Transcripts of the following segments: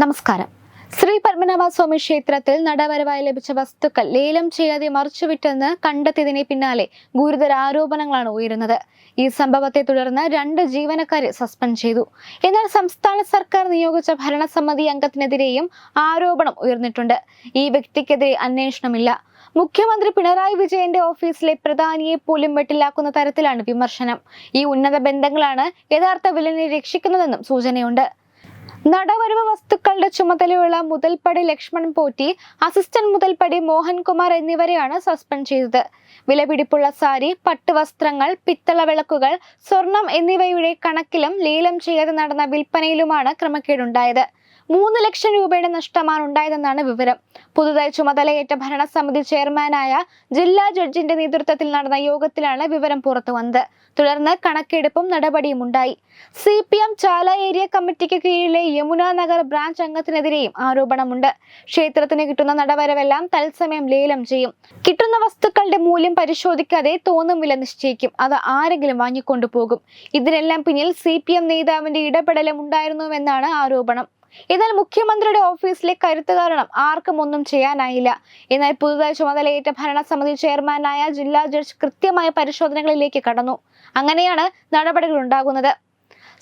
നമസ്കാരം. ശ്രീ പത്മനാഭ സ്വാമി ക്ഷേത്രത്തിൽ നടവരവായി ലഭിച്ച വസ്തുക്കൾ ലേലം ചെയ്യാതെ മറിച്ചുവിട്ടെന്ന് കണ്ടെത്തിയതിനെ പിന്നാലെ ഗുരുതര ആരോപണങ്ങളാണ് ഉയരുന്നത്. ഈ സംഭവത്തെ തുടർന്ന് രണ്ട് ജീവനക്കാരെ സസ്പെൻഡ് ചെയ്തു. എന്നാൽ സംസ്ഥാന സർക്കാർ നിയോഗിച്ച ഭരണസമിതി അംഗത്തിനെതിരെയും ആരോപണം ഉയർന്നിട്ടുണ്ട്. ഈ വ്യക്തിക്കെതിരെ അന്വേഷണമില്ല. മുഖ്യമന്ത്രി പിണറായി വിജയന്റെ ഓഫീസിലെ പ്രധാനിയെ പോലും വെട്ടിലാക്കുന്ന തരത്തിലാണ് വിമർശനം. ഈ ഉന്നത ബന്ധങ്ങളാണ് യഥാർത്ഥ വിലനെ രക്ഷിക്കുന്നതെന്നും സൂചനയുണ്ട്. നടവരവ് വസ്തുക്കളുടെ ചുമതലയുള്ള മുതൽപ്പടി ലക്ഷ്മൺ പോറ്റി അസിസ്റ്റന്റ് മുതൽപ്പടി മോഹൻകുമാർ എന്നിവരെയാണ് സസ്പെൻഡ് ചെയ്തത്. വിലപിടിപ്പുള്ള സാരി പട്ടുവസ്ത്രങ്ങൾ പിത്തള വിളക്കുകൾ സ്വർണം എന്നിവയുടെ കണക്കിലും ലീലം ചെയ്യാതെ നടന്ന വിൽപ്പനയിലുമാണ് ക്രമക്കേടുണ്ടായത്. മൂന്ന് ലക്ഷം രൂപയുടെ നഷ്ടമാണ് ഉണ്ടായതെന്നാണ് വിവരം. പുതുതായി ചുമതലയേറ്റ ഭരണസമിതി ചെയർമാനായ ജില്ലാ ജഡ്ജിന്റെ നേതൃത്വത്തിൽ നടന്ന യോഗത്തിലാണ് വിവരം പുറത്തു വന്നത് തുടർന്ന് കണക്കെടുപ്പും നടപടിയും ഉണ്ടായി. C P M Chala area കമ്മിറ്റിക്ക് കീഴിലെ യമുന നഗർ ബ്രാഞ്ച് അംഗത്തിനെതിരെയും ആരോപണമുണ്ട്. ക്ഷേത്രത്തിന് കിട്ടുന്ന നടവരവെല്ലാം തത്സമയം ലേലം ചെയ്യും. കിട്ടുന്ന വസ്തുക്കളുടെ മൂല്യം പരിശോധിക്കാതെ തോന്നും വില നിശ്ചയിക്കും. അത് ആരെങ്കിലും വാങ്ങിക്കൊണ്ടു പോകും ഇതിനെല്ലാം പിന്നിൽ സി പി എം നേതാവിന്റെ ഇടപെടലും ഉണ്ടായിരുന്നുവെന്നാണ് ആരോപണം. എന്നാൽ മുഖ്യമന്ത്രിയുടെ ഓഫീസിലെ കരുത്ത് കാരണം ആർക്കും ഒന്നും ചെയ്യാനായില്ല. എന്നാൽ പുതുതായി ചുമതലയേറ്റ ഭരണസമിതി ചെയർമാനായ ജില്ലാ ജഡ്ജ് കൃത്യമായ പരിശോധനകളിലേക്ക് കടന്നു. അങ്ങനെയാണ് നടപടികൾ ഉണ്ടാകുന്നത്.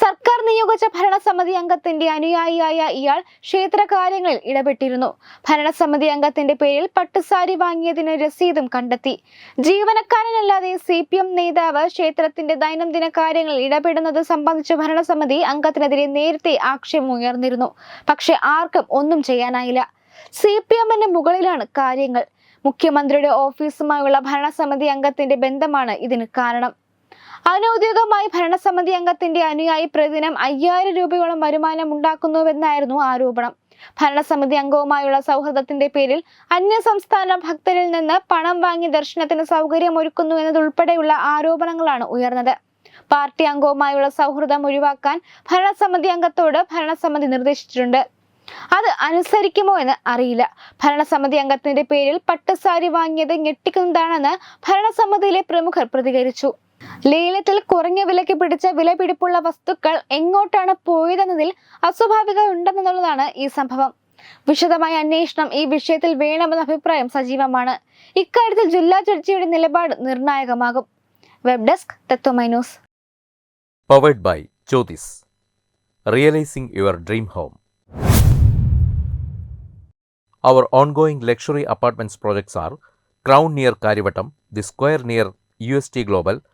സർക്കാർ നിയോഗിച്ച ഭരണസമിതി അംഗത്തിന്റെ അനുയായിയായ ഇയാൾ ക്ഷേത്ര കാര്യങ്ങളിൽ ഇടപെട്ടിരുന്നു. ഭരണസമിതി അംഗത്തിന്റെ പേരിൽ പട്ടുസാരി വാങ്ങിയതിന് രസീതും കണ്ടെത്തി. ജീവനക്കാരനല്ലാതെ സി പി എം നേതാവ് ക്ഷേത്രത്തിന്റെ ദൈനംദിന കാര്യങ്ങളിൽ ഇടപെടുന്നത് സംബന്ധിച്ച ഭരണസമിതി അംഗത്തിനെതിരെ നേരത്തെ ആക്ഷേപം ഉയർന്നിരുന്നു. പക്ഷെ ആർക്കും ഒന്നും ചെയ്യാനായില്ല. സി പി എമ്മിന് മുകളിലാണ് കാര്യങ്ങൾ. മുഖ്യമന്ത്രിയുടെ ഓഫീസുമായുള്ള ഭരണസമിതി അംഗത്തിന്റെ ബന്ധമാണ് ഇതിന് കാരണം. അനൌദ്യോഗികമായി ഭരണസമിതി അംഗത്തിന്റെ അനുയായി പ്രതിദിനം അയ്യായിരം രൂപയോളം വരുമാനം ഉണ്ടാക്കുന്നുവെന്നായിരുന്നു ആരോപണം. ഭരണസമിതി അംഗവുമായുള്ള സൗഹൃദത്തിന്റെ പേരിൽ അന്യ സംസ്ഥാന ഭക്തരിൽ നിന്ന് പണം വാങ്ങി ദർശനത്തിന് സൗകര്യമൊരുക്കുന്നു എന്നതുൾപ്പെടെയുള്ള ആരോപണങ്ങളാണ് ഉയർന്നത്. പാർട്ടി അംഗവുമായുള്ള സൗഹൃദം ഒഴിവാക്കാൻ ഭരണസമിതി അംഗത്തോട് ഭരണസമിതി നിർദ്ദേശിച്ചിട്ടുണ്ട്. അത് അനുസരിക്കുമോ എന്ന് അറിയില്ല. ഭരണസമിതി അംഗത്തിന്റെ പേരിൽ പട്ടുസാരി വാങ്ങിയത് ഞെട്ടിക്കുന്നതാണെന്ന് ഭരണസമിതിയിലെ പ്രമുഖർ പ്രതികരിച്ചു. ലേലത്തിൽ കുറഞ്ഞ വിലയ്ക്ക് പിടിച്ച വിലപിടിപ്പുള്ള വസ്തുക്കൾ എങ്ങോട്ടാണ് പോയതെന്നതിൽ അസ്വാഭാവിക ഉണ്ടെന്നുള്ളതാണ് ഈ സംഭവം. വിശദമായ അന്വേഷണം ഈ വിഷയത്തിൽ വേണമെന്ന അഭിപ്രായം സജീവമാണ്. ഇക്കാര്യത്തിൽ ജില്ലാ ജഡ്ജിയുടെ നിലപാട് നിർണായകമാകും. Web desk തെത്തോമൈനൂസ് powered by Jyothis realising your dream home our ongoing luxury apartments projects are crown near Kariavattom the square near U S T Crown